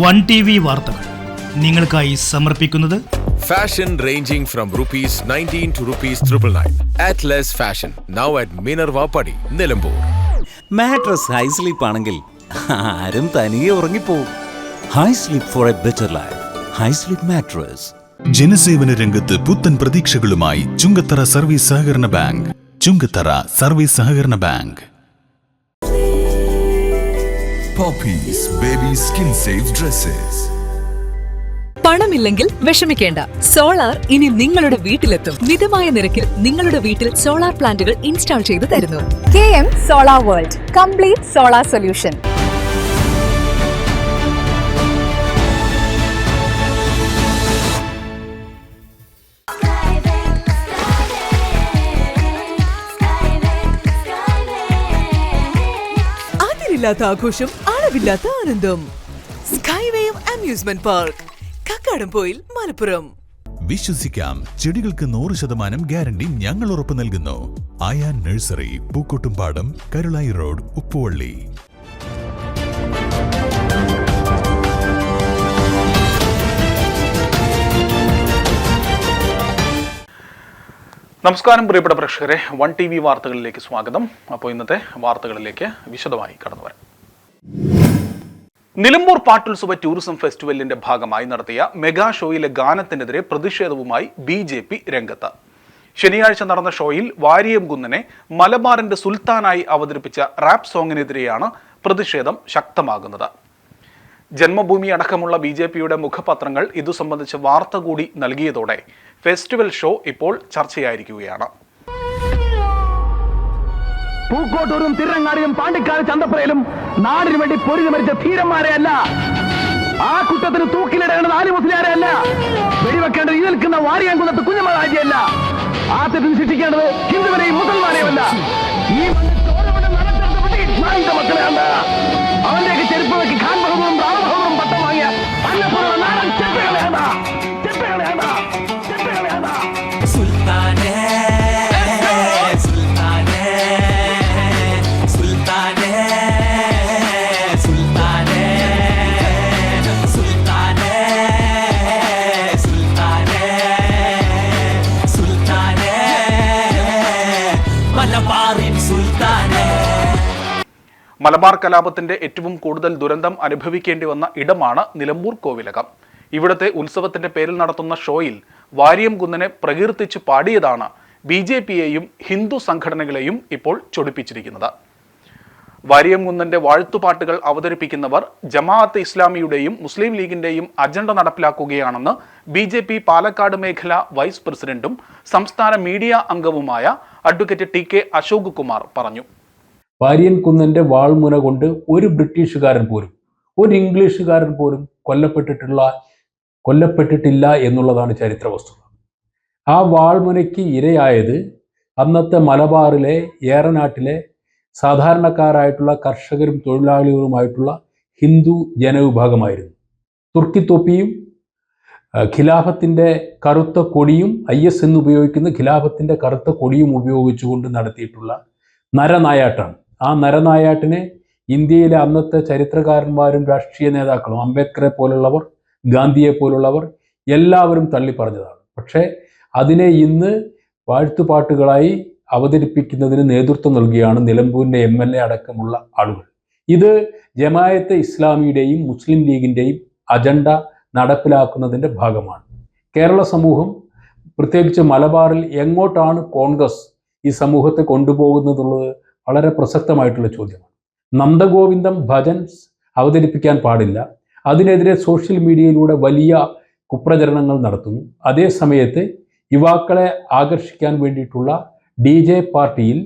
One T V വാർത്തകൾ. നിങ്ങൾക്കായി സമർപ്പിക്കുന്നത് fashion ranging from rupees nineteen to rupees triple nine Atlas fashion now at Minerva പടി Nilambur mattress high sleep ആണെങ്കിൽ ആരും തനിയെ ഉറങ്ങിപ്പോവും. High sleep for a better life high sleep mattress ജനസേവന രംഗത്ത് പുത്തൻ പ്രതീക്ഷകളുമായി ചുങ്കത്തറ സർവീസ് സഹകരണ ബാങ്ക്. ചുങ്കത്തറ സർവീസ് സഹകരണ bank. Poppies baby skin safe dresses പണമില്ലെങ്കിൽ വിഷമിക്കേണ്ട. സോളാർ ഇനി നിങ്ങളുടെ വീട്ടിലെത്തും. മിതമായ നിരക്കിൽ നിങ്ങളുടെ വീട്ടിൽ സോളാർ പ്ലാന്റുകൾ ഇൻസ്റ്റാൾ ചെയ്തു തരുന്നു. K M solar world complete solar solution. അതിരില്ലാത്ത ആഘോഷം അളവില്ലാത്ത ആനന്ദം. Skywave amusement park Kakkadampoyil Malappuram. വിശ്വസിക്കാം ചെടികൾക്ക് നൂറ് ശതമാനം ഗ്യാരണ്ടി ഞങ്ങൾ ഉറപ്പു നൽകുന്നു. Aayan nursery Pookkottumpadam Karulai road Uppuvalli. നമസ്കാരം പ്രിയപ്പെട്ട പ്രേക്ഷകരെ. വൺ ടി വി വാർത്തകളിലേക്ക് സ്വാഗതം. അപ്പോൾ ഇന്നത്തെ വാർത്തകളിലേക്ക് വിശദമായി കടന്നു വരാം. നിലമ്പൂർ പാട്ടുത്സവ ടൂറിസം ഫെസ്റ്റിവലിന്റെ ഭാഗമായി നടത്തിയ മെഗാ ഷോയിലെ ഗാനത്തിനെതിരെ പ്രതിഷേധവുമായി ബി ജെ പി രംഗത്ത്. ശനിയാഴ്ച നടന്ന ഷോയിൽ വാരിയം കുന്നനെ മലബാറിന്റെ സുൽത്താനായി അവതരിപ്പിച്ച റാപ്പ് സോങ്ങിനെതിരെയാണ് പ്രതിഷേധം ശക്തമാകുന്നത്. ജന്മഭൂമി അടക്കമുള്ള ബി ജെ പിയുടെ മുഖപത്രങ്ങൾ ഇതു സംബന്ധിച്ച് വാർത്ത കൂടി നൽകിയതോടെ ഫെസ്റ്റിവൽ ഷോ ഇപ്പോൾ ചർച്ചയായിരിക്കുകയാണ്. പൂക്കോട്ടൂരും തിരങ്ങാടിയും പാണ്ടിക്കാട് ചന്തപ്പുരയിലും നാടിനു വേണ്ടി പൊരുതി മരിച്ച ധീരന്മാരെ അല്ല ആ കുറ്റത്തിന് തൂക്കിലിടേണ്ടത് ആലി മുസ്ലിയാരെ അല്ല വെടിവെക്കേണ്ടത് ഈ നിൽക്കുന്ന വാരിയാൻകുന്നത്ത് കുഞ്ഞമ്മളാജിയല്ല ആ തെറ്റിന് ശിക്ഷിക്കേണ്ടത് ഹിന്ദുവിനെയും മുസൽമാനെയും അല്ല ഈ മലബാർ കലാപത്തിന്റെ ഏറ്റവും കൂടുതൽ ദുരന്തം അനുഭവിക്കേണ്ടി വന്ന ഇടമാണ് നിലമ്പൂർ കോവിലകം. ഇവിടത്തെ ഉത്സവത്തിന്റെ പേരിൽ നടത്തുന്ന ഷോയിൽ വാര്യം കുന്നനെ പ്രകീർത്തിച്ച് പാടിയതാണ് ബി ജെ പിയെയും ഹിന്ദു സംഘടനകളെയും ഇപ്പോൾ ചൊടിപ്പിച്ചിരിക്കുന്നത്. വാര്യം കുന്നന്റെ വാഴ്ത്തുപാട്ടുകൾ അവതരിപ്പിക്കുന്നവർ ജമാഅത്ത് ഇസ്ലാമിയുടെയും മുസ്ലിം ലീഗിന്റെയും അജണ്ട നടപ്പിലാക്കുകയാണെന്ന് ബി ജെ പി പാലക്കാട് മേഖല വൈസ് പ്രസിഡന്റും സംസ്ഥാന മീഡിയ അംഗവുമായ advocate T K Ashok Kumar പറഞ്ഞു. വാര്യൻ കുന്നന്റെ വാൾമുന കൊണ്ട് ഒരു ബ്രിട്ടീഷുകാരൻ പോലും ഒരു ഇംഗ്ലീഷുകാരൻ പോലും കൊല്ലപ്പെട്ടിട്ടുള്ള കൊല്ലപ്പെട്ടിട്ടില്ല എന്നുള്ളതാണ് ചരിത്ര വസ്തുത ആ വാൾമുനയ്ക്ക് ഇരയായത് അന്നത്തെ മലബാറിലെ ഏറനാട്ടിലെ സാധാരണക്കാരായിട്ടുള്ള കർഷകരും തൊഴിലാളികളുമായിട്ടുള്ള ഹിന്ദു ജനവിഭാഗമായിരുന്നു. തുർക്കിത്തൊപ്പിയും ഖിലാഫത്തിന്റെ കറുത്ത കൊടിയും ഐ എസ് എന്ന് ഉപയോഗിക്കുന്ന ഖിലാഫത്തിന്റെ കറുത്ത കൊടിയും ഉപയോഗിച്ചുകൊണ്ട് നടത്തിയിട്ടുള്ള നരനായാട്ടാണ്. ആ നരനായാട്ടിനെ ഇന്ത്യയിലെ അന്നത്തെ ചരിത്രകാരന്മാരും രാഷ്ട്രീയ നേതാക്കളും അംബേദ്കറെ പോലുള്ളവർ ഗാന്ധിയെ പോലുള്ളവർ എല്ലാവരും തള്ളിപ്പറഞ്ഞതാണ്. പക്ഷേ അതിനെ ഇന്ന് വാഴ്ത്തുപാട്ടുകളായി അവതരിപ്പിക്കുന്നതിന് നേതൃത്വം നൽകുകയാണ് നിലമ്പൂരിന്റെ എം എൽ എ അടക്കമുള്ള ആളുകൾ. ഇത് ജമായത്തെ ഇസ്ലാമിയുടെയും മുസ്ലിം ലീഗിന്റെയും അജണ്ട നടപ്പിലാക്കുന്നതിന്റെ ഭാഗമാണ്. കേരള സമൂഹം പ്രത്യേകിച്ച് മലബാറിൽ എങ്ങോട്ടാണ് കോൺഗ്രസ് ഈ സമൂഹത്തെ കൊണ്ടുപോകുന്നതുള്ളത് വളരെ പ്രസക്തമായിട്ടുള്ള ചോദ്യമാണ്. നന്ദഗോവിന്ദം ഭജൻസ് അവതരിപ്പിക്കാൻ പാടില്ല. അതിനെതിരെ സോഷ്യൽ മീഡിയയിലൂടെ വലിയ കുപ്രചരണങ്ങൾ നടത്തുന്നു. അതേ സമയത്ത് യുവാക്കളെ ആകർഷിക്കാൻ വേണ്ടിയിട്ടുള്ള ഡി ജെ പാർട്ടിയിൽ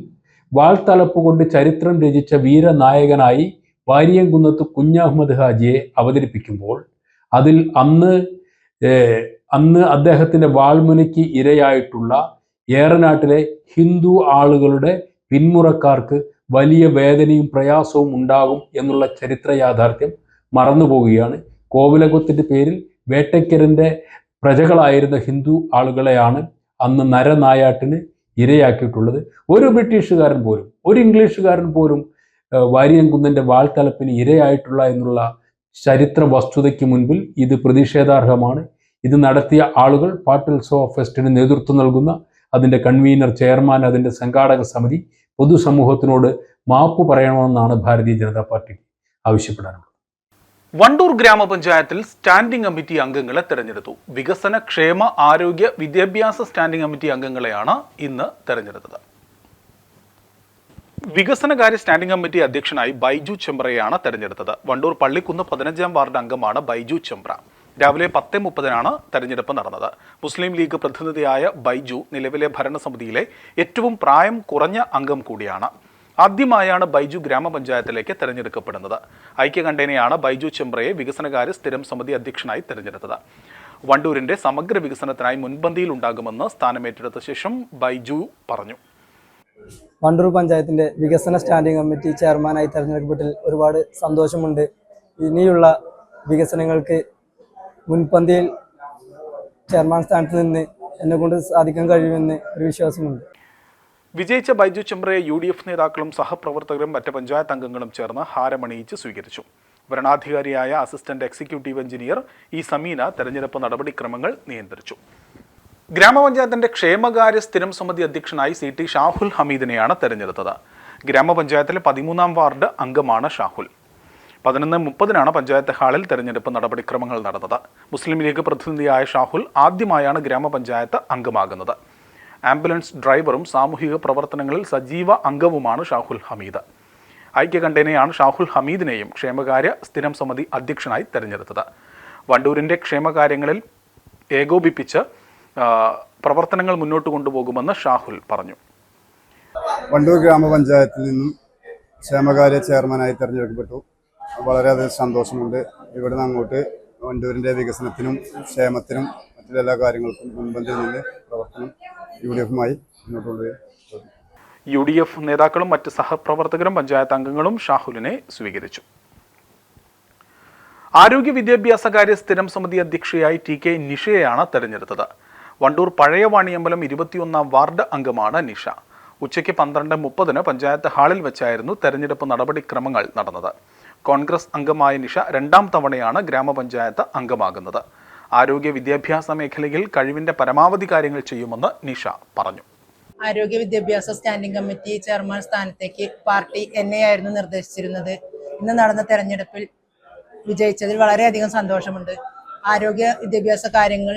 വാൾത്തലപ്പ് കൊണ്ട് ചരിത്രം രചിച്ച വീരനായകനായി വാരിയംകുന്നത്ത് കുഞ്ഞഹമ്മദ് ഹാജിയെ അവതരിപ്പിക്കുമ്പോൾ അതിൽ അന്ന് അന്ന് അദ്ദേഹത്തിന്റെ വാൾമുനയ്ക്ക് ഇരയായിട്ടുള്ള ഏറനാട്ടിലെ ഹിന്ദു ആളുകളുടെ പിന്മുറക്കാർക്ക് വലിയ വേദനയും പ്രയാസവും ഉണ്ടാകും എന്നുള്ള ചരിത്ര യാഥാർത്ഥ്യം മറന്നുപോവുകയാണ് കോവിലകത്തിന്റെ പേരിൽ വേട്ടയ്ക്കരന്റെ പ്രജകളായിരുന്ന ഹിന്ദു ആളുകളെയാണ് അന്ന് നരനായാട്ടിന് ഇരയാക്കിയിട്ടുള്ളത്. ഒരു ബ്രിട്ടീഷുകാരൻ പോലും ഒരു ഇംഗ്ലീഷുകാരൻ പോലും വാരിയംകുന്നന്റെ വാൾത്തലപ്പിന് ഇരയായിട്ടുള്ള എന്നുള്ള ചരിത്ര വസ്തുതയ്ക്ക് മുൻപിൽ ഇത് പ്രതിഷേധാർഹമാണ്. ഇത് നടത്തിയ ആളുകൾ പാട്ടുത്സവ ഫെസ്റ്റിന് നേതൃത്വം നൽകുന്ന അതിന്റെ കൺവീനർ ചെയർമാൻ അതിന്റെ സംഘാടക സമിതി പൊതുസമൂഹത്തിനോട് മാപ്പ് പറയണമെന്നാണ് ഭാരതീയ ജനതാ പാർട്ടിക്ക് ആവശ്യപ്പെടാനുള്ളത്. വണ്ടൂർ ഗ്രാമപഞ്ചായത്തിൽ സ്റ്റാൻഡിംഗ് കമ്മിറ്റി അംഗങ്ങളെ തെരഞ്ഞെടുത്തു. വികസന ക്ഷേമ ആരോഗ്യ വിദ്യാഭ്യാസ സ്റ്റാൻഡിംഗ് കമ്മിറ്റി അംഗങ്ങളെയാണ് ഇന്ന് തെരഞ്ഞെടുത്തത്. വികസനകാര്യ സ്റ്റാൻഡിംഗ് കമ്മിറ്റി അധ്യക്ഷനായി ബൈജു ചെമ്പ്രയാണ് തെരഞ്ഞെടുത്തത്. വണ്ടൂർ പള്ളിക്കുന്ന് പതിനഞ്ചാം വാർഡ് അംഗമാണ് ബൈജു ചെമ്പ്ര. രാവിലെ പത്ത് മുപ്പതിനാണ് തെരഞ്ഞെടുപ്പ് നടന്നത്. മുസ്ലിം ലീഗ് പ്രതിനിധിയായ ബൈജു നിലവിലെ ഭരണസമിതിയിലെ ഏറ്റവും പ്രായം കുറഞ്ഞ അംഗം കൂടിയാണ്. ആദ്യമായാണ് ബൈജു ഗ്രാമപഞ്ചായത്തിലേക്ക് തെരഞ്ഞെടുക്കപ്പെടുന്നത്. ഐക്യകണ്ഠേനയാണ് ബൈജു ചെമ്പ്രയെ വികസനകാര്യ സ്ഥിരം സമിതി അധ്യക്ഷനായി തെരഞ്ഞെടുത്തത്. വണ്ടൂരിന്റെ സമഗ്ര വികസനത്തിനായി മുൻപന്തിയിൽ ഉണ്ടാകുമെന്ന് സ്ഥാനമേറ്റെടുത്ത ശേഷം ബൈജു പറഞ്ഞു. വണ്ടൂർ പഞ്ചായത്തിന്റെ വികസന സ്റ്റാൻഡിംഗ് കമ്മിറ്റി ചെയർമാനായി തെരഞ്ഞെടുക്കപ്പെട്ടതിൽ ഒരുപാട് സന്തോഷമുണ്ട്. ഇനിയുള്ള വികസനങ്ങൾക്ക് മുൻപന്തിയിൽ ചെയർമാൻ സ്ഥാനത്ത് നിന്ന് എന്നെ കൊണ്ട് സാധിക്കാൻ കഴിയുമെന്ന് ഒരു വിശ്വാസമുണ്ട്. വിജയിച്ച ബൈജു ചെമ്പ്രയെ യു ഡി എഫ് നേതാക്കളും സഹപ്രവർത്തകരും മറ്റ് പഞ്ചായത്ത് അംഗങ്ങളും ചേർന്ന് ഹാരമണിയിച്ച് സ്വീകരിച്ചു. ഭരണാധികാരിയായ assistant executive engineer E Sameena തെരഞ്ഞെടുപ്പ് നടപടിക്രമങ്ങൾ നിയന്ത്രിച്ചു. ഗ്രാമപഞ്ചായത്തിന്റെ ക്ഷേമകാര്യ സ്ഥിരം സമിതി അധ്യക്ഷനായി സി ടി ഷാഹുൽ ഹമീദിനെയാണ് തെരഞ്ഞെടുത്തത്. ഗ്രാമപഞ്ചായത്തിലെ പതിമൂന്നാം വാർഡ് അംഗമാണ് ഷാഹുൽ. പതിനൊന്ന് മുപ്പതിനാണ് പഞ്ചായത്ത് ഹാളിൽ തെരഞ്ഞെടുപ്പ് നടപടിക്രമങ്ങൾ നടന്നത്. മുസ്ലിം ലീഗ് പ്രതിനിധിയായ ഷാഹുൽ ആദ്യമായാണ് ഗ്രാമപഞ്ചായത്ത് അംഗമാകുന്നത്. ആംബുലൻസ് ഡ്രൈവറും സാമൂഹിക പ്രവർത്തനങ്ങളിൽ സജീവ അംഗവുമാണ് ഷാഹുൽ ഹമീദ്. ഐക്യകണ്ഠേനയാണ് ഷാഹുൽ ഹമീദിനെയും ക്ഷേമകാര്യ സ്ഥിരം സമിതി അധ്യക്ഷനായി തെരഞ്ഞെടുത്തത്. വണ്ടൂരിന്റെ ക്ഷേമകാര്യങ്ങളിൽ ഏകോപിപ്പിച്ച് പ്രവർത്തനങ്ങൾ മുന്നോട്ട് കൊണ്ടുപോകുമെന്ന് ഷാഹുൽ പറഞ്ഞു. വണ്ടൂർ ഗ്രാമപഞ്ചായത്തിൽ നിന്നും ക്ഷേമകാര്യ ചെയർമാനായി തെരഞ്ഞെടുക്കപ്പെട്ടു. വളരെയധികം സന്തോഷമുണ്ട്. ഇവിടുന്ന് അങ്ങോട്ട് വണ്ടൂരിന്റെ വികസനത്തിനും ക്ഷേമത്തിനും മറ്റെല്ലാ കാര്യങ്ങൾക്കും മുൻപന്തിയിൽ നിന്ന് പ്രവർത്തനം യു ഡി എഫുമായി മുന്നോട്ട് കൊണ്ടുപോയി യു ഡി എഫ് നേതാക്കളും മറ്റ് സഹപ്രവർത്തകരും പഞ്ചായത്ത് അംഗങ്ങളും ഷാഹുലിനെ സ്വീകരിച്ചു. ആരോഗ്യ വിദ്യാഭ്യാസ കാര്യ സ്ഥിരം സമിതി അധ്യക്ഷയായി ടി കെ നിഷയെയാണ് തെരഞ്ഞെടുത്തത്. വണ്ടൂർ പഴയ വാണിയമ്പലം ഇരുപത്തിയൊന്നാം വാർഡ് അംഗമാണ് നിഷ. ഉച്ചയ്ക്ക് പന്ത്രണ്ട് മുപ്പതിന് പഞ്ചായത്ത് ഹാളിൽ വെച്ചായിരുന്നു തെരഞ്ഞെടുപ്പ് നടപടിക്രമങ്ങൾ നടന്നത്. കോൺഗ്രസ് അംഗമായ നിഷ രണ്ടാം തവണയാണ് ഗ്രാമപഞ്ചായത്ത് അംഗമാകുന്നത്. ആരോഗ്യ വിദ്യാഭ്യാസ മേഖലയിൽ കഴിവിന്റെ പരമാവധി കാര്യങ്ങൾ ചെയ്യുമെന്ന് നിഷ പറഞ്ഞു. ആരോഗ്യ വിദ്യാഭ്യാസ സ്റ്റാൻഡിംഗ് കമ്മിറ്റി ചെയർമാൻ സ്ഥാനത്തേക്ക് പാർട്ടി എന്നെയായിരുന്നു നിർദ്ദേശിച്ചിരുന്നത്. ഇന്ന് നടന്ന തെരഞ്ഞെടുപ്പിൽ വിജയിച്ചതിൽ വളരെയധികം സന്തോഷമുണ്ട്. ആരോഗ്യ വിദ്യാഭ്യാസ കാര്യങ്ങൾ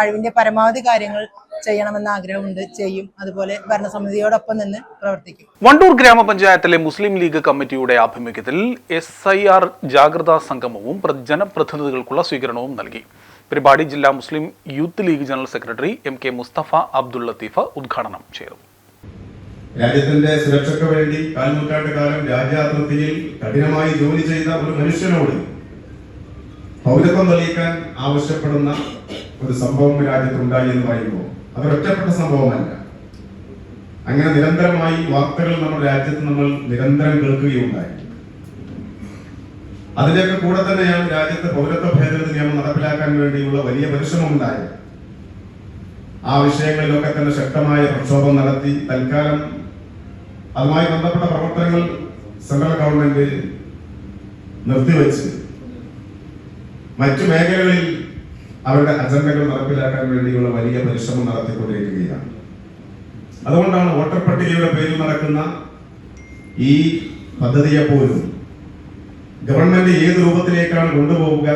കഴിവിന്റെ പരമാവധി കാര്യങ്ങൾ ചെയ്യണമെന്ന ആഗ്രഹമുണ്ട് ചെയ്യും. അതുപോലെ ഭരണസമിതിയോടൊപ്പം നിന്ന് പ്രവർത്തിക്കും. വണ്ടൂർ ഗ്രാമപഞ്ചായത്തിലെ മുസ്ലിം ലീഗ് കമ്മിറ്റിയുടെ ആഭിമുഖ്യത്തിൽ എസ് ഐ ആർ ജാഗ്രതാ സംഗമവും പ്ര- ജനപ്രതിനിധികൾക്കുള്ള സ്വീകരണവും നൽകി. പരിപാടി ജില്ലാ Muslim youth league general secretary M K Mustafa Abdul Latheef ഉദ്ഘാടനം ചെയ്തു. രാജ്യത്തിന്റെ സുരക്ഷയ്ക്ക് വേണ്ടി കാൽനൂറ്റാണ്ട് കാലം രാജ്യാതിർത്തിയിൽ കഠിനമായി ജോലി ചെയ്ത ഒരു മനുഷ്യനോട് പൗരത്വം തെളിയിക്കാൻ ആവശ്യപ്പെടുന്ന ഒരു സംഭവം രാജ്യത്തുണ്ടായി എന്ന് പറയുമ്പോൾ അതൊരൊറ്റപ്പെട്ട സംഭവമല്ല. അങ്ങനെ നിരന്തരമായി വാർത്തകൾ നമ്മുടെ രാജ്യത്ത് നമ്മൾ നിരന്തരം കേൾക്കുകയുണ്ടായി. അതിന്റെയൊക്കെ കൂടെ തന്നെയാണ് രാജ്യത്ത് പൗരത്വ ഭേദഗതി നിയമം നടപ്പിലാക്കാൻ വേണ്ടിയുള്ള വലിയ പരിശ്രമം ഉണ്ടായത് ആ വിഷയങ്ങളിലൊക്കെ തന്നെ ശക്തമായ പ്രക്ഷോഭം നടത്തി തൽക്കാലം അതുമായി ബന്ധപ്പെട്ട പ്രവർത്തനങ്ങൾ സെൻട്രൽ ഗവൺമെന്റ് നിർത്തിവെച്ച് മറ്റു മേഖലകളിൽ അവരുടെ അജണ്ടകൾ നടപ്പിലാക്കാൻ വേണ്ടിയുള്ള വലിയ പരിശ്രമം നടത്തിക്കൊണ്ടിരിക്കുകയാണ്. അതുകൊണ്ടാണ് വോട്ടർ പട്ടികയുടെ പേരിൽ നടക്കുന്ന ഈ പദ്ധതിയെ പോലും ഗവൺമെന്റ് ഏത് രൂപത്തിലേക്കാണ് കൊണ്ടുപോവുക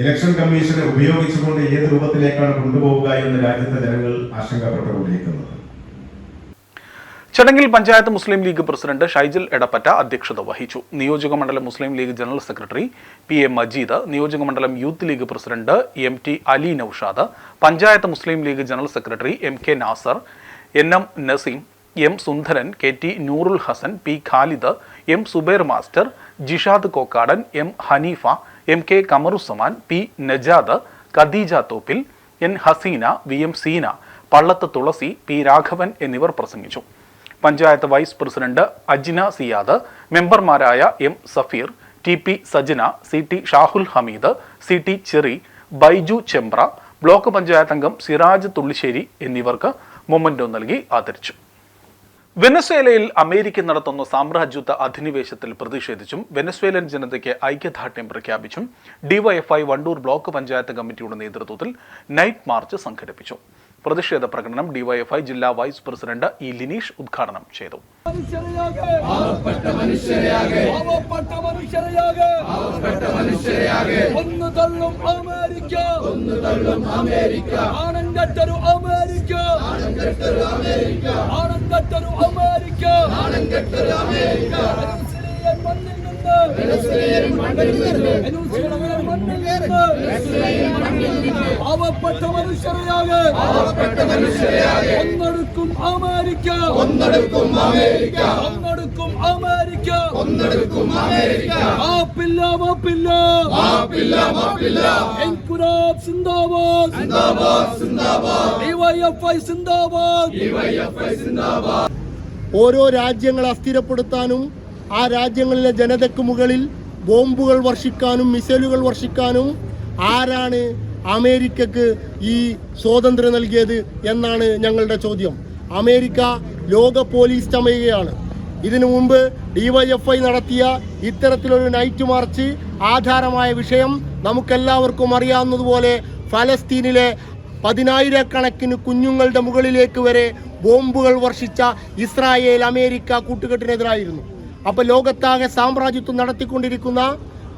ഇലക്ഷൻ കമ്മീഷനെ ഉപയോഗിച്ചുകൊണ്ട് ഏത് രൂപത്തിലേക്കാണ് കൊണ്ടുപോവുക എന്ന് രാജ്യത്തെ ജനങ്ങൾ ആശങ്കപ്പെട്ടുകൊണ്ടിരിക്കുന്നത്. ചടങ്ങിൽ പഞ്ചായത്ത് മുസ്ലിം ലീഗ് പ്രസിഡന്റ് ഷൈജൽ എടപ്പറ്റ അധ്യക്ഷത വഹിച്ചു. നിയോജക മണ്ഡലം Muslim league general secretary P A Majeed നിയോജക മണ്ഡലം youth league president M T Ali Naushad panchayat Muslim league general secretary M K Nasar N M Naseem M Sundaran K T Noorul Hasan P Khalid M Zubair master Jishad Kokkadan M Haneefa M K Kamaruzaman P Najad Khadeeja Thoppil N Haseena V M Seena Pallath Thulasi P Raghavan എന്നിവർ പ്രസംഗിച്ചു. Panchayat vice president Ajina Siyad മെമ്പർമാരായ M Safeer T P Sajana C T Shahul Hameed C T Cherry Baiju Chembra block panchayat അംഗം സിറാജ് തുള്ളിശ്ശേരി എന്നിവർക്ക് memento നൽകി ആദരിച്ചു. വെനസ്വേലയിൽ America നടത്തുന്ന സാമ്രാജ്യത്വ അധിനിവേശത്തിൽ പ്രതിഷേധിച്ചും Venezuelan ജനതയ്ക്ക് ഐക്യദാർഢ്യം പ്രഖ്യാപിച്ചും ഡിവൈഎഫ്ഐ വണ്ടൂർ ബ്ലോക്ക് പഞ്ചായത്ത് കമ്മിറ്റിയുടെ നേതൃത്വത്തിൽ നൈറ്റ് മാർച്ച് സംഘടിപ്പിച്ചു. പ്രതിഷേധ പ്രകടനം ഡിവൈഎഫ്ഐ ജില്ലാ വൈസ് പ്രസിഡന്റ് ഇ ലിനീഷ് ഉദ്ഘാടനം ചെയ്തു. ഒന്ന് തള്ളും അമേരിക്ക. ഒന്ന് തള്ളും അമേരിക്ക. ആണം കെട്ടൊരു അമേരിക്ക. ആണം കെട്ടൊരു അമേരിക്ക. ആണം കെട്ടൊരു അമേരിക്ക. ആണം കെട്ടൊരു അമേരിക്ക. പാവപ്പെട്ട മനുഷ്യരെയാകെ ഒന്നെടുക്കും അമേരിക്ക. ഒന്നെടുക്കും അമേരിക്ക. ഒന്നെടുക്കും അമേരിക്ക ഒന്നെടുക്കും അമേരിക്ക മാപ്പില്ല. മാപ്പില്ല മാപ്പില്ല മാപ്പില്ല എൻകുരാബ് സിന്ദാബാദ് സിന്ദാബാദ് സിന്ദാബാദ് ഡിവൈഎഫ്ഐ സിന്ദാബാദ്. ഡിവൈഎഫ്ഐ സിന്ദാബാദ്. ഓരോ രാജ്യങ്ങളെ അസ്ഥിരപ്പെടുത്താനും ആ രാജ്യങ്ങളിലെ ജനതയ്ക്ക് മുകളിൽ ബോംബുകൾ വർഷിക്കാനും മിസൈലുകൾ വർഷിക്കാനും ആരാണ് അമേരിക്കക്ക് ഈ സ്വാതന്ത്ര്യം നൽകിയത് എന്നാണ് ഞങ്ങളുടെ ചോദ്യം. അമേരിക്ക ലോക പോലീസ് ചമയുകയാണ്. ഇതിനു മുമ്പ് ഡിവൈഎഫ്ഐ നടത്തിയ ഇത്തരത്തിലൊരു നൈറ്റ് മാർച്ച് ആധാരമായ വിഷയം നമുക്കെല്ലാവർക്കും അറിയാവുന്നതുപോലെ ഫലസ്തീനിലെ പതിനായിരക്കണക്കിന് കുഞ്ഞുങ്ങളുടെ മുകളിലേക്ക് വരെ ബോംബുകൾ വർഷിച്ച ഇസ്രായേൽ അമേരിക്ക കൂട്ടുകെട്ടിനെതിരായിരുന്നു. അപ്പോൾ ലോകത്താകെ സാമ്രാജ്യത്വം നടത്തിക്കൊണ്ടിരിക്കുന്ന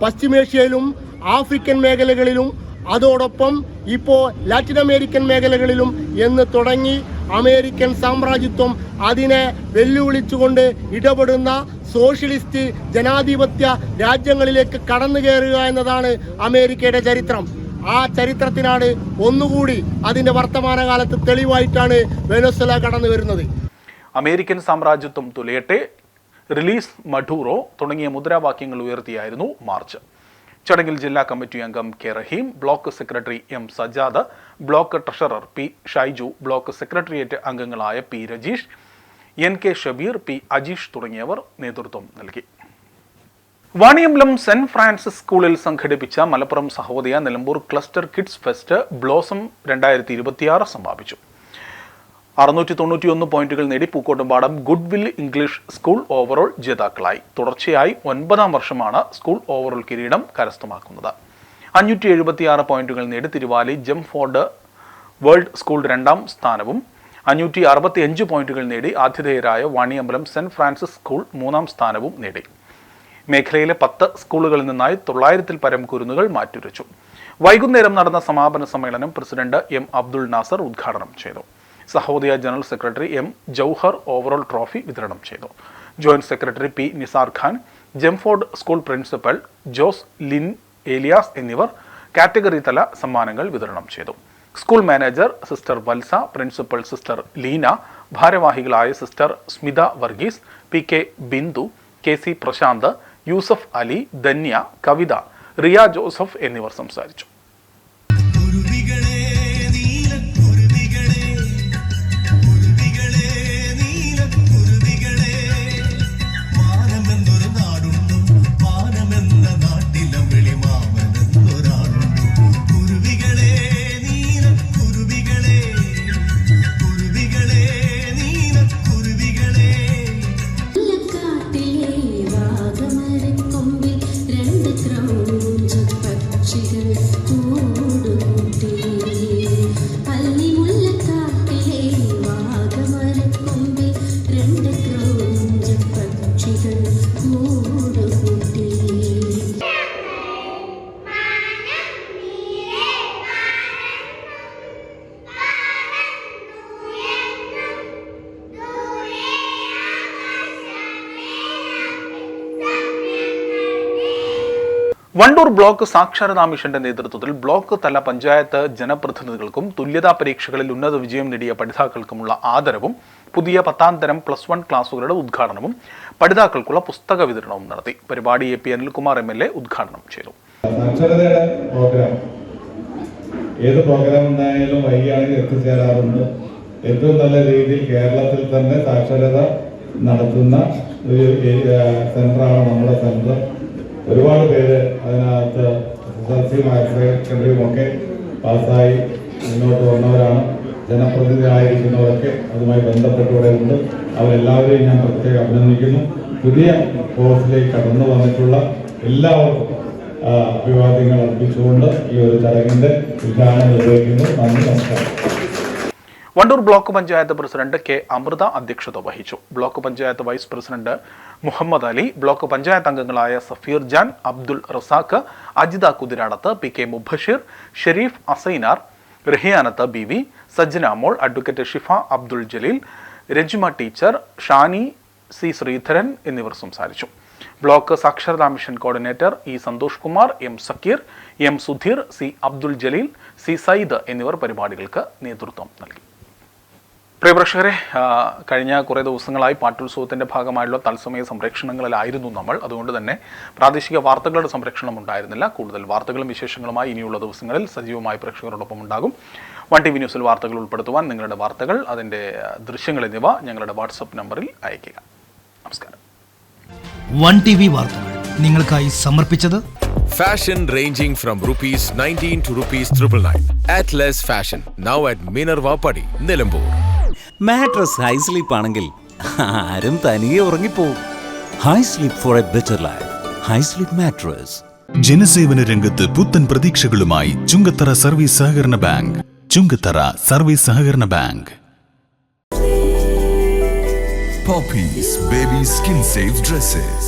പശ്ചിമേഷ്യയിലും ആഫ്രിക്കൻ മേഖലകളിലും അതോടൊപ്പം ഇപ്പോൾ ലാറ്റിൻ അമേരിക്കൻ മേഖലകളിലും എന്ന് തുടങ്ങി അമേരിക്കൻ സാമ്രാജ്യത്വം അതിനെ വെല്ലുവിളിച്ചുകൊണ്ട് ഇടപെടുന്ന സോഷ്യലിസ്റ്റ് ജനാധിപത്യ രാജ്യങ്ങളിലേക്ക് കടന്നു കയറുക എന്നതാണ് അമേരിക്കയുടെ ചരിത്രം. ആ ചരിത്രത്തിനാണ് ഒന്നുകൂടി അതിന്റെ വർത്തമാനകാലത്ത് തെളിവായിട്ടാണ് വെനസ്വല കടന്നു വരുന്നത് അമേരിക്കൻ സാമ്രാജ്യത്വം തുലയട്ടെ റിലീസ് മഡൂറോ തുടങ്ങിയ മുദ്രാവാക്യങ്ങൾ ഉയർത്തിയായിരുന്നു മാർച്ച്. ചടങ്ങിൽ ജില്ലാ കമ്മിറ്റി അംഗം K Raheem block secretary M Sajad block treasurer P Shaiju block secretariat അംഗങ്ങളായ P Rajeesh N K Shabeer P Ajeesh തുടങ്ങിയവർ നേതൃത്വം നൽകി. വാണിയമ്പലം സെന്റ് ഫ്രാൻസിസ് സ്കൂളിൽ സംഘടിപ്പിച്ച Malappuram Sahodaya Nilambur cluster kids fest blossom രണ്ടായിരത്തി സമാപിച്ചു. അറുന്നൂറ്റി തൊണ്ണൂറ്റിയൊന്ന് പോയിന്റുകൾ നേടി Pookkottumpadam good will English school overall ജേതാക്കളായി. തുടർച്ചയായി ഒൻപതാം വർഷമാണ് സ്കൂൾ ഓവറോൾ കിരീടം കരസ്ഥമാക്കുന്നത്. അഞ്ഞൂറ്റി എഴുപത്തിയാറ് പോയിന്റുകൾ നേടി തിരുവാലി ജംഫോർഡ് വേൾഡ് സ്കൂൾ രണ്ടാം സ്ഥാനവും അഞ്ഞൂറ്റി അറുപത്തി അഞ്ച് പോയിന്റുകൾ നേടി ആതിഥേയരായ വാണിയമ്പലം സെന്റ് ഫ്രാൻസിസ് സ്കൂൾ മൂന്നാം സ്ഥാനവും നേടി. മേഖലയിലെ പത്ത് സ്കൂളുകളിൽ നിന്നായി തൊള്ളായിരത്തിൽ പരം കുരുന്നുകൾ മാറ്റുരച്ചു വൈകുന്നേരം നടന്ന സമാപന സമ്മേളനം പ്രസിഡന്റ് എം അബ്ദുൾ നാസർ ഉദ്ഘാടനം ചെയ്തു. Sahodaya general secretary M Jouhar overall trophy വിതരണം ചെയ്തു. Joint secretary P Nisar Khan Jamford school principal Jose Lin Elias എന്നിവർ കാറ്റഗറി തല സമ്മാനങ്ങൾ വിതരണം ചെയ്തു. School manager sister Valsa principal sister Leena ഭാരവാഹികളായ sister Smitha Varghese P K Bindu K C Prashanth Yusuf Ali Dhanya Kavitha Riya Joseph എന്നിവർ സംസാരിച്ചു. Wandoor block സാക്ഷരതാ മിഷന്റെ നേതൃത്വത്തിൽ ബ്ലോക്ക് തല പഞ്ചായത്ത് ജനപ്രതിനിധികൾക്കും തുല്യതാ പരീക്ഷകളിൽ ഉന്നത വിജയം നേടിയ പഠിതാക്കൾക്കുമുള്ള ആദരവും പുതിയ പത്താം തരം പ്ലസ് വൺ ക്ലാസുകളുടെ ഉദ്ഘാടനവും പഠിതാക്കൾക്കുള്ള പുസ്തക വിതരണവും നടത്തി. പരിപാടി A P Anilkumar M L A ഉദ്ഘാടനം ചെയ്തു. ഏത് പ്രോഗ്രാം ഉണ്ടായാലും വൈകിയാണെങ്കിൽ എത്തിച്ചേരാറുണ്ട്. ഏറ്റവും നല്ല രീതിയിൽ കേരളത്തിൽ തന്നെ സാക്ഷരത നടത്തുന്ന ഒരു സെന്ററാണ് നമ്മുടെ സെന്റർ. ഒരുപാട് പേര് അതിനകത്ത് എസ് എൽ സിയും ഹയർ സെക്കൻഡറിയും ഒക്കെ പാസ്സായി മുന്നോട്ട് വന്നവരാണ്. ജനപ്രതിനിധി ആയിരിക്കുന്നവരൊക്കെ അതുമായി ബന്ധപ്പെട്ടുകൊണ്ട് അവരെല്ലാവരെയും ഞാൻ പ്രത്യേകം അഭിനന്ദിക്കുന്നു. പുതിയ കോഴ്സിലേക്ക് കടന്നു വന്നിട്ടുള്ള എല്ലാവർക്കും അഭിവാദ്യങ്ങൾ അർപ്പിച്ചുകൊണ്ട് ഈ ഒരു ചടങ്ങിന്റെ ഉദ്ഘാടനം നിർവഹിക്കുന്നു. നന്ദി നമസ്കാരം. Wandoor block panchayat president K Amritha അധ്യക്ഷത വഹിച്ചു. Block panchayat vice president Muhammad Ali block panchayat അംഗങ്ങളായ Safeer Jan Abdul Razak Ajitha Kuthiradath P K Mubasheer Shareef Asainar Rahiyanath B V Sajjana Mol advocate Shifa Abdul Jaleel Rajma teacher Shani C Sreedharan എന്നിവർ സംസാരിച്ചു. Block സാക്ഷരതാ mission coordinator E Santhosh Kumar M Zakeer M Sudheer C Abdul Jaleel C Sayyid എന്നിവർ പരിപാടികൾക്ക് നേതൃത്വം നൽകി. പ്രിയപ്രേക്ഷകരെ കഴിഞ്ഞ കുറേ ദിവസങ്ങളായി പാട്ടുത്സവത്തിന്റെ ഭാഗമായുള്ള തത്സമയ സംരക്ഷണങ്ങളിലായിരുന്നു നമ്മൾ. അതുകൊണ്ട് തന്നെ പ്രാദേശിക വാർത്തകളുടെ സംരക്ഷണം ഉണ്ടായിരുന്നില്ല. കൂടുതൽ വാർത്തകളും വിശേഷങ്ങളുമായി ഇനിയുള്ള ദിവസങ്ങളിൽ സജീവമായി പ്രേക്ഷകരോടൊപ്പം ഉണ്ടാകും. വൺ ടി വി ന്യൂസിൽ വാർത്തകൾ ഉൾപ്പെടുത്തുവാൻ നിങ്ങളുടെ വാർത്തകൾ അതിന്റെ ദൃശ്യങ്ങൾ എന്നിവ ഞങ്ങളുടെ വാട്സപ്പ് നമ്പറിൽ അയയ്ക്കുക. നമസ്കാരം. വൺ ടി വി വാർത്തകൾ നിങ്ങൾക്കായി സമർപ്പിച്ചത് fashion Fashion ranging from rupees 19 to rupees 999. Atlas fashion now at Minerva പടി Nilambur. മാട്രസ് ഹൈ സ്ലീപ്പ് ആണെങ്കിൽ ആരും തനിയെ ഉറങ്ങിപ്പോവും. High sleep for a better life high sleep mattress ജനസേവന രംഗത്ത് പുത്തൻ പ്രതീക്ഷകളുമായി ചുങ്കത്തറ സർവീസ് സഹകരണ ബാങ്ക്. ചുങ്കത്തറ സർവീസ് സഹകരണ bank. Poppies Baby Skin Safe Dresses.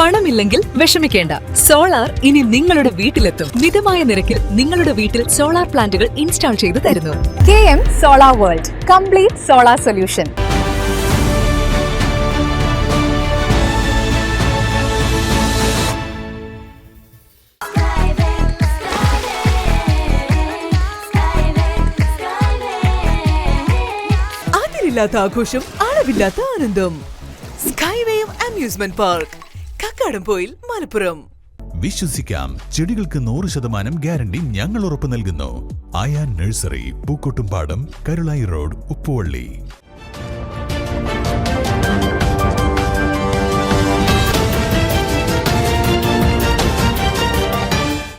പണമില്ലെങ്കിൽ വിഷമിക്കേണ്ട. സോളാർ ഇനി നിങ്ങളുടെ വീട്ടിലെത്തും. മിതമായ നിരക്കിൽ നിങ്ങളുടെ വീട്ടിൽ സോളാർ പ്ലാന്റുകൾ ഇൻസ്റ്റാൾ ചെയ്തു തരുന്നു. K M solar world. Complete solar solution. അതിരില്ലാത്ത ആഘോഷം അളവില്ലാത്ത ആനന്ദം. Skywave amusement park Kakkadampoyil Malappuram. വിശ്വസിക്കാം ചെടികൾക്ക് നൂറ് ശതമാനം ഗ്യാരണ്ടി ഞങ്ങൾ ഉറപ്പു നൽകുന്നു. Aaya nursery Pookkottumpadam Karulai road Uppuvalli.